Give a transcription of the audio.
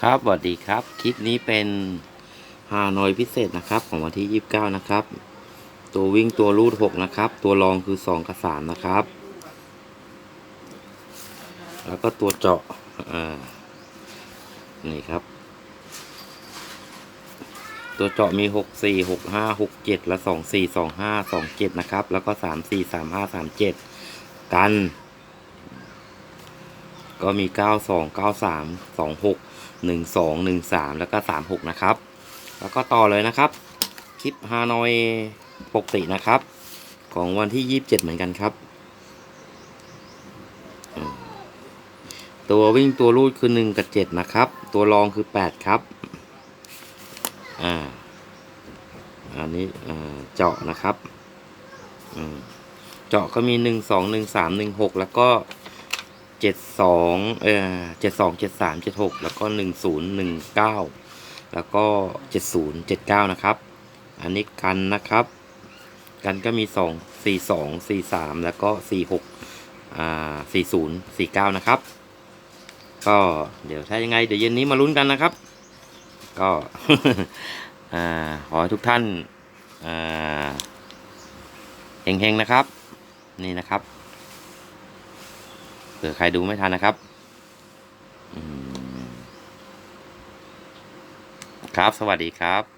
ครับสวัสดีครับ คลิปนี้เป็นฮานอยพิเศษนะครับ ของวันที่ 29 นะครับ ตัววิ่งตัวรูด 6 นะครับ ตัวรองคือ 2 กับ 3 นะครับ แล้วก็ตัวเจาะนี่ครับ ตัวเจาะมี 6 4 6 5 6 7 และ 2 4 2 5 2 7 นะครับ แล้วก็ 3 4 3 5 3 7 กัน ก็มี 92 93 26 12 13 แล้วก็ 36 นะครับ แล้วก็ต่อเลยนะครับ คลิปฮานอยปกตินะครับ ของวันที่ 27 เหมือนกันครับ ตัววิ่งตัวรูดคือ 1 กับ 7 นะครับ ตัวรองคือ 8 ครับ อ่า อันนี้เจาะนะครับ เจาะก็มี 1 2 1 3 1 6 แล้วก็ เจ็ดสองเออเจ็ดสองเจ็ดสามเจ็ดหกแล้วก็หนึ่งศูนย์หนึ่งเก้าแล้วก็เจ็ดศูนย์เจ็ดเก้านะครับ อันนี้กันนะครับ กันก็มีสองสี่สองสี่สามแล้วก็สี่หกอ่าสี่ศูนย์สี่เก้านะครับ ก็เดี๋ยวถ้ายังไง เดี๋ยวเย็นนี้มาลุ้นกันนะครับ ก็อ่าขอให้ทุกท่านอ่าเฮงๆนะครับ นี่นะครับ ผื่อใครดูไม่ทันนะครับครับ สวัสดีครับ